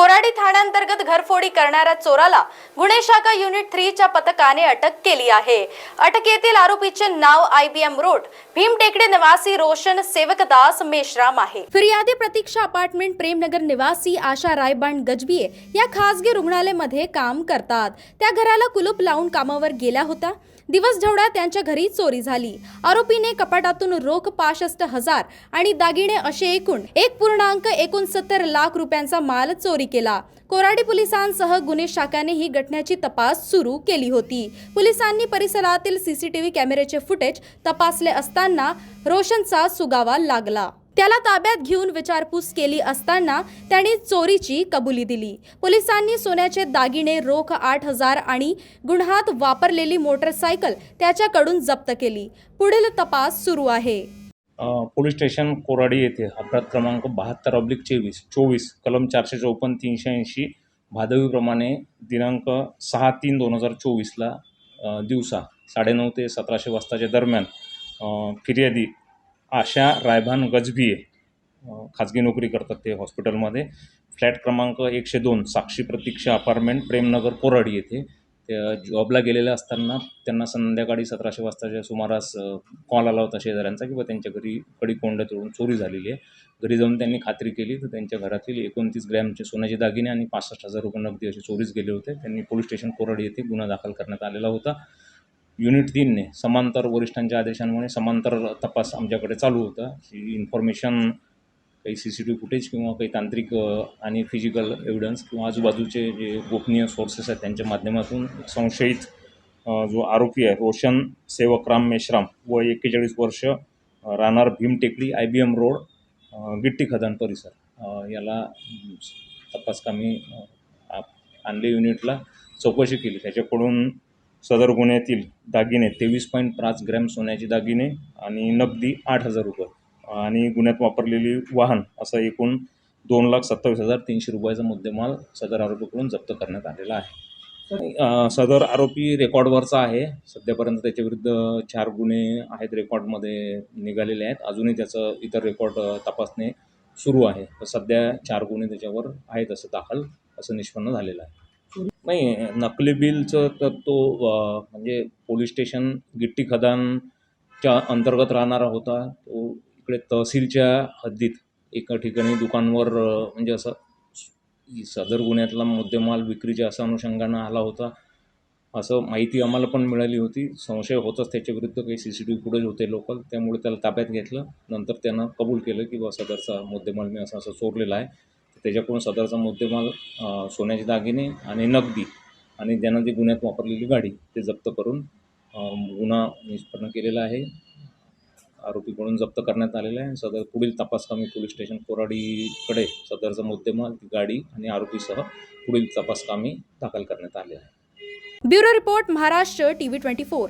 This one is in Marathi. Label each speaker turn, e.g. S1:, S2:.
S1: कोराडी ठाण्याअंतर्गत घरफोडी करणाऱ्या चोराला गुन्हे शाखा युनिट थ्रीच्या पथकाने अटक केली आहे. अटकेतील आरोपीचे नाव आय बी एम रोड भीमटेकडे निवासी रोशन सेवकदास मेश्राम आहे. फिर्यादी प्रतीक्षा अपार्टमेंट प्रेमनगर निवासी आशा रायबाण गजबिये या खासगी रुग्णालयामध्ये काम करतात. त्या घराला कुलूप लावून कामावर गेल्या होत्या. दिवस ढवळ्या त्यांच्या घरी चोरी झाली. आरोपीने कपाटातून रोख पासष्ट हजार आणि दागिने असे एकूण एक पूर्णांक एकोणसत्तर लाख रुपयांचा माल चोरी केला. कोराडी पोलिसांसह गुन्हे शाखाने ही घटनेची तपास सुरू केली होती. पोलिसांनी परिसरातील सीसीटीव्ही कॅमेऱ्याचे फुटेज तपासले असताना रोशनचा सुगावा लागला. त्याला ताब्यात घेऊन विचारपूस केली असताना त्याने चोरीची कबुली दिली. पोलिसांनी सोन्याचे दागिने रोख आठ हजार आणि गुन्ह्यात वापरलेली मोटरसायकल त्याच्याकडून जप्त केली. पुढील तपास सुरू आहे.
S2: पोलीस स्टेशन कोराडी येथे अपराध क्रमांक बहात्तर अब्लिक चोवीस चोवीस कलम चारशे चौपन्न तीनशे ऐंशी भादवीप्रमाणे दिनांक सहा तीन दोन हजार चोवीसला दिवसा साडेनऊ ते सतराशे वाजताच्या दरम्यान फिर्यादी आशा रायभान गजबिये खाजगी नोकरी करतात ते हॉस्पिटलमध्ये. फ्लॅट क्रमांक एकशे दोन साक्षी प्रतीक्षा अपार्टमेंट प्रेमनगर कोराडी येथे. त्या जॉबला गेलेल्या असताना त्यांना संध्याकाळी सतराशे वाजताच्या सुमारास कॉल आला होता शेजाऱ्यांचा किंवा त्यांच्या घरी कडी कोंड्या तोडून चोरी झालेली आहे. घरी जाऊन त्यांनी खात्री केली. तर त्यांच्या घरातील एकोणतीस ग्रॅमचे सोन्याचे दागिने आणि पासष्ट हजार रुपये नगदी असे चोरीस गेले होते. त्यांनी पोलीस स्टेशन कोरड येथे गुन्हा दाखल करण्यात आलेला होता. युनिट तीनने समांतर वरिष्ठांच्या आदेशांमुळे समांतर तपास आमच्याकडे चालू होता. ही इन्फॉर्मेशन काही C C T V footage किंवा काही तांत्रिक आणि फिजिकल एव्हिडन्स किंवा आजूबाजूचे जे गोपनीय सोर्सेस आहेत त्यांच्या माध्यमातून संशयित जो आरोपी आहे रोशन सेवकराम मेश्राम व एक्केचाळीस वर्ष अ, राहणार Bhimtekdi I B M road Gitti Khadan परिसर. याला तपासकामी आणले युनिटला चौकशी केली. त्याच्याकडून सदर गुन्ह्यातील दागिने तेवीस पॉईंट पाच ग्रॅम सोन्याचे दागिने आणि नगदी आठ हजार रुपये. आणि गुन्ह्यात वापरलेली वाहन असं एकूण दोन लाख सत्तावीस हजार तीनशे रुपयाचा मुद्देमाल सदर आरोपीकडून जप्त करण्यात आलेला आहे. सदर आरोपी रेकॉर्डवरचा आहे. सध्यापर्यंत त्याच्याविरुद्ध चार गुन्हे आहेत रेकॉर्डमध्ये निघालेले आहेत. अजूनही त्याचं इतर रेकॉर्ड तपासणे सुरू आहे. तर सध्या चार गुन्हे त्याच्यावर आहेत असं दाखल असं निष्पन्न झालेलं आहे. नाही नकली बिलचं तर तो म्हणजे पोलीस स्टेशन गिट्टी खदानच्या अंतर्गत राहणारा होता. तो इकडे तहसीलच्या हद्दीत एका ठिकाणी दुकानवर म्हणजे असं सदर गुन्ह्यातला मुद्देमाल विक्रीच्या असा अनुषंगानं आला होता. असं माहिती आम्हाला पण मिळाली होती. संशय होताच त्याच्याविरुद्ध काही C C T V footage होते लोकल. त्यामुळे त्याला ताब्यात घेतलं. नंतर त्यानं कबूल केलं की बा सदरचा मुद्देमाल मी असं असं चोरलेला आहे. त्याच्याकडून सदरचा मुद्देमाल सोन्याचे दागिने आणि नगदी आणि ज्यानं ती गुन्ह्यात वापरलेली गाडी ते जप्त करून गुन्हा निष्पन्न केलेला आहे. आरोपीकडून जप्त करण्यात आलेला आहे. सदर पुढील तपासकामी पोलीस स्टेशन कोराडीकडे सदरचा मुद्देमाल गाडी आणि आरोपीसह पुढील तपासकामी दाखल करण्यात आले आहे.
S1: Bureau report Maharashtra TV twenty four.